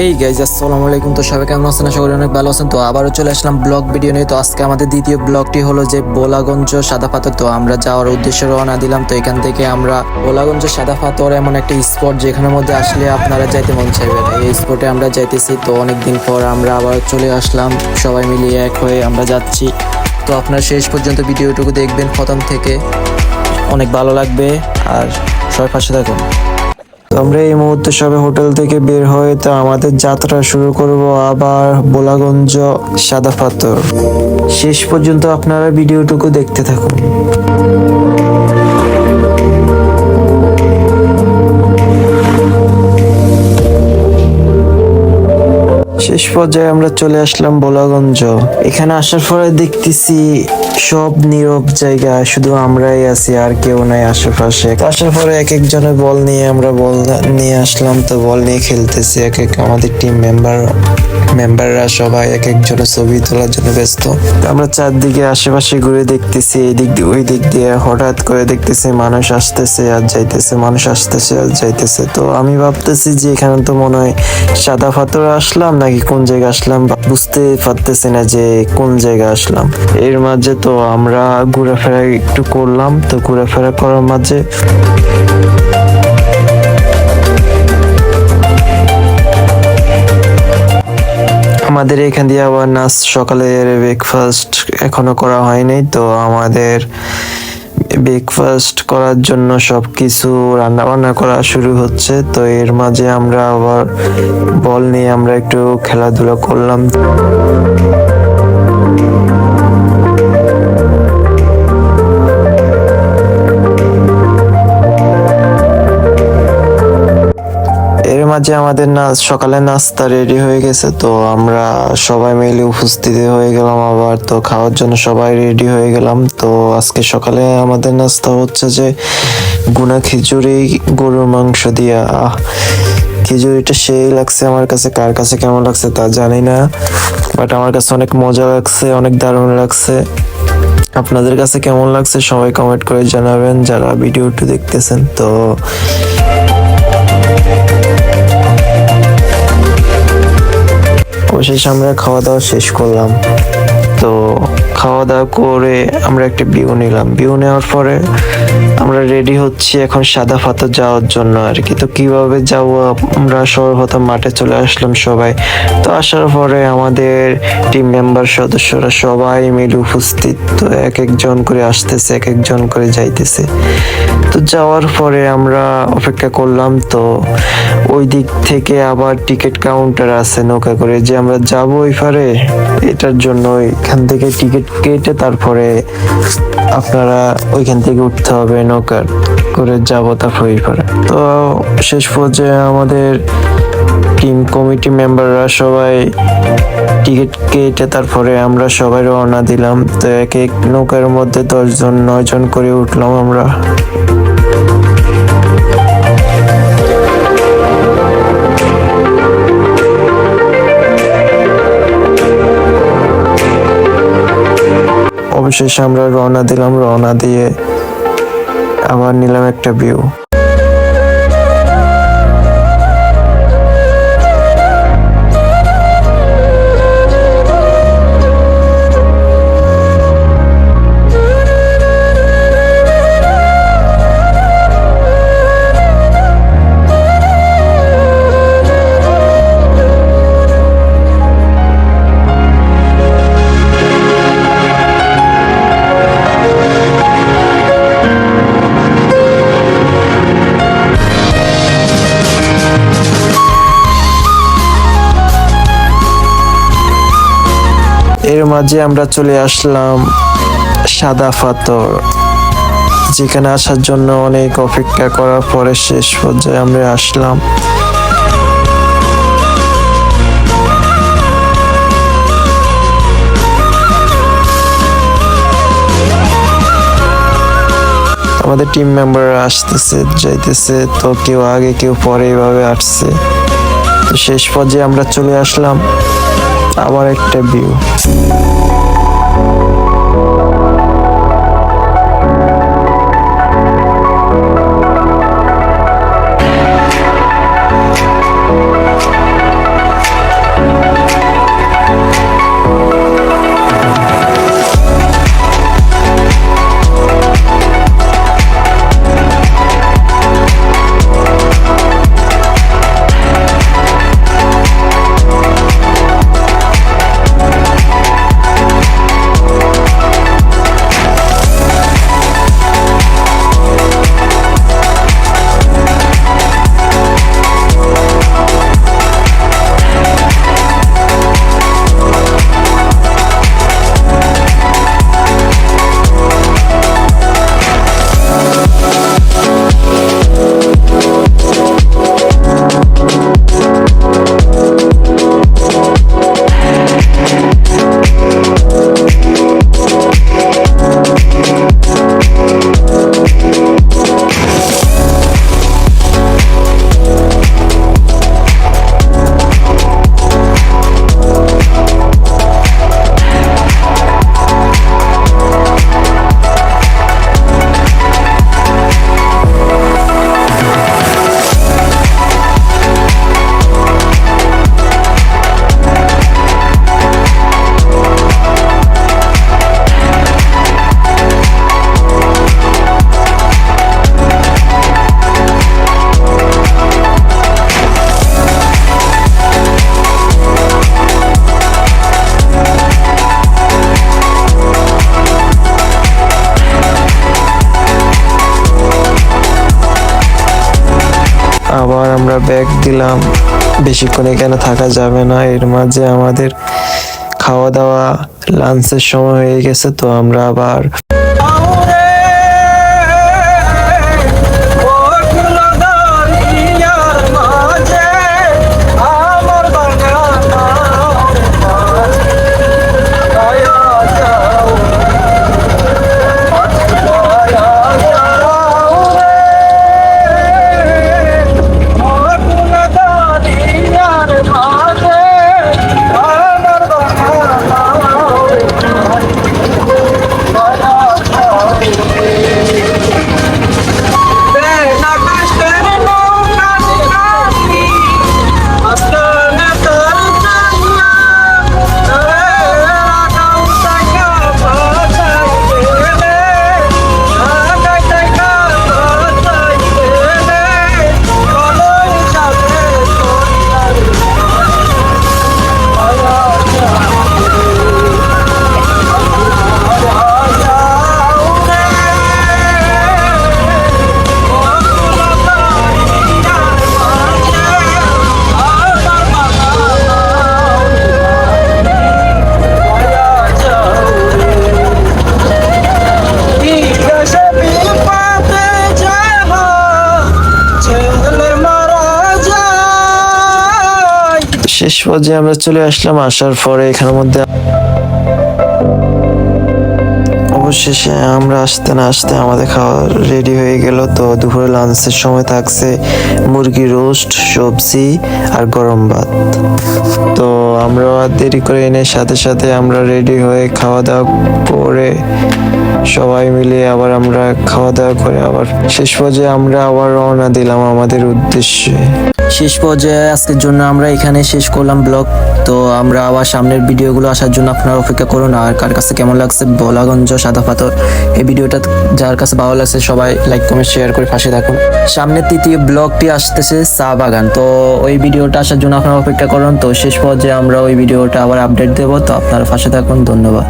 Hey guys আসসালামু আলাইকুম। তো সবাই কেমন আছেন? আশা করি অনেক ভালো আছেন। তো আবারও চলে আসলাম ব্লগ ভিডিও নিয়ে। তো আজকে আমাদের দ্বিতীয় ব্লগটি হলো যে বোলাগঞ্জ সাদা পাথর। তো আমরা যাওয়ার উদ্দেশ্যে রওনা দিলাম। তো এখান থেকে আমরা বোলাগঞ্জ সাদা পাথর এমন একটা স্পট যেখানের মধ্যে আসলে আপনারা যাইতে মন চাইবে না। এই স্পটে আমরা যাইতেছি। তো অনেকদিন পর আমরা আবার চলে আসলাম। সবাই মিলিয়ে এক হয়ে আমরা যাচ্ছি। তো আপনারা শেষ পর্যন্ত ভিডিওটুকু দেখবেন প্রথম থেকে। অনেক ভালো লাগবে। আর সবাই পাশে থাকুন। আমরা এই মুহূর্তে সবে হোটেল থেকে বের হয়ে তো আমাদের যাত্রা শুরু করব আবার বোলাগঞ্জ সাদা পাথর। শেষ পর্যন্ত আপনারা ভিডিওটুকু দেখতে থাকুন। শেষ পর্যায়ে আমরা চলে আসলাম বোলাগঞ্জ। এখানে আসার পরে দেখতেছি সব নীরব জায়গা, শুধু আমরাই আছি, আর কেউ নাই আশেপাশে। আসার পরে এক একজনের বল নিয়ে আমরা বল নিয়ে আসলাম, তো বল নিয়ে খেলতেছি এক এক আমাদের টিম মেম্বার মেম্বাররা সবাই এক একজনের ছবি তোলার জন্য ব্যস্ত। আমরা চারদিকে আশেপাশে ঘুরে দেখতেছি এই দিক দিয়ে ওই দিক দিয়ে হঠাৎ করে দেখতেছি মানুষ আসতেছে, আর যাইতেছে, মানুষ আসতেছে, আর যাইতেছে। তো আমি ভাবতেছি যে এখানে তো মনে হয় সাদা পাথর আসলাম নাকি কোন জায়গায় আসলাম বুঝতে পারতেছি না যে কোন জায়গায় আসলাম। এর মাঝে তো আমরা ঘোরাফেরা একটু করলাম, তো ঘোরাফেরা করার মাঝে আমাদের এখান দিয়ে আবার নাচ সকালের ব্রেকফাস্ট এখনও করা হয়নি, তো আমাদের ব্রেকফাস্ট করার জন্য সব কিছু রান্না বান্না করা শুরু হচ্ছে। তো এর মাঝে আমরা আবার বল নিয়ে আমরা একটু খেলাধুলা করলাম। মাঝে আমাদের না সকালে নাস্তা রেডি হয়ে গেছে তো আমরা সবাই মিলে উপস্থিত হয়ে গেলাম আবার তো খাওয়ার জন্য সবাই রেডি হয়ে গেলাম। তো আজকে সকালে আমাদের নাস্তা হচ্ছে যে গুনা খিচুড়ি গরুর মাংস দিয়া। আহ, খিচুড়িটা সেই লাগছে আমার কাছে কার কাছে কেমন লাগছে তা জানি না বাট আমার কাছে অনেক মজা লাগছে অনেক দারুণ লাগছে। আপনাদের কাছে কেমন লাগছে সবাই কমেন্ট করে জানাবেন যারা ভিডিওটি দেখতেছেন তো অবশেষে আমরা খাওয়া দাওয়া শেষ করলাম। তো খাওয়া দাওয়া করে আমরা একটা বিউ নিলাম। বিউ নেওয়ার পরে আমরা রেডি হচ্ছি এখন সাদা পাথর যাওয়ার জন্য আর কি। তো কীভাবে যাব? আমরা সর্বপ্রথম মাঠে চলে আসলাম সবাই। তো আসার পরে আমাদের টিম মেম্বার সদস্যরা সবাই মিলে উপস্থিত। তো এক একজন করে আসতেছে এক একজন করে যাইতেছে। তো যাওয়ার পরে আমরা অপেক্ষা করলাম, তো ওই দিক থেকে আবার টিকিট কাউন্টার আছে নৌকা করে। যে আমরা যাব ওই পারে, এটার জন্য এখান থেকে টিকিট কেটে তারপরে আপনারা ওইখান থেকে উঠতে হবে নৌকার করে যাব তারপর ওই পারে। তো শেষ পর্যায়ে আমাদের টিম কমিটি মেম্বাররা সবাই টিকিট কেটে তারপরে আমরা সবাই রওনা দিলাম। তো এক এক নৌকার মধ্যে দশজন, নয়জন করে উঠলাম আমরা। অবশেষে আমরা রওনা দিলাম রওনা দিয়ে আবার নিলাম একটা ভিউ এর মাঝে আমরা চলে আসলাম সাদা পাথর, যেখানে আসার জন্য অনেক অপেক্ষা করার পরে শেষ পর্যায়ে আমরা আসলাম। আমাদের টিম মেম্বার আসতেছে, যাইতেছে, তো কেউ আগে, কেউ পরে এইভাবে আসছে। তো শেষ পর্যায়ে আমরা চলে আসলাম। আবার একটা ভিউ ব্যাগ দিলাম। বেশিক্ষণ এখানে থাকা যাবে না? এর মাঝে আমাদের খাওয়া দাওয়া লাঞ্চের সময় হয়ে গেছে, তো আমরা আবার শেষ পর্যায়ে আমরা চলে আসলাম আসার পরে এখানের মধ্যে। অবশেষে আমরা আসতে না আসতে আমাদের খাওয়া রেডি হয়ে গেল। তো দুপুরে লাঞ্চের সময় থাকছে মুরগি রোস্ট সবজি আর গরম ভাত। তো আমরা দেরি করে এনে সাথে সাথে আমরা রেডি হয়ে খাওয়া দাওয়া করে সবাই মিলে আবার আমরা খাওয়া দাওয়া করে আবার শেষ পর্যায়ে আমরা আবার রওনা দিলাম আমাদের উদ্দেশ্যে। শেষ পর্যায়ে আজকের জন্য আমরা এখানে শেষ করলাম ব্লগ। তো আমরা আবার সামনের ভিডিওগুলো আসার জন্য আপনারা অপেক্ষা করুন। আর কার কাছে কেমন লাগছে বলাগঞ্জ সাদা পাথর, এই ভিডিওটা যার কাছে ভালো লাগছে সবাই লাইক কমেন্ট শেয়ার করে পাশে থাকুন। সামনের তৃতীয় ব্লগটি আসতেছে চা বাগান। তো ওই ভিডিওটা আসার জন্য আপনারা অপেক্ষা করুন। তো শেষ পর্যায়ে আমরা ওই ভিডিওটা আবার আপডেট দেবো। তো আপনারা পাশে থাকুন। ধন্যবাদ।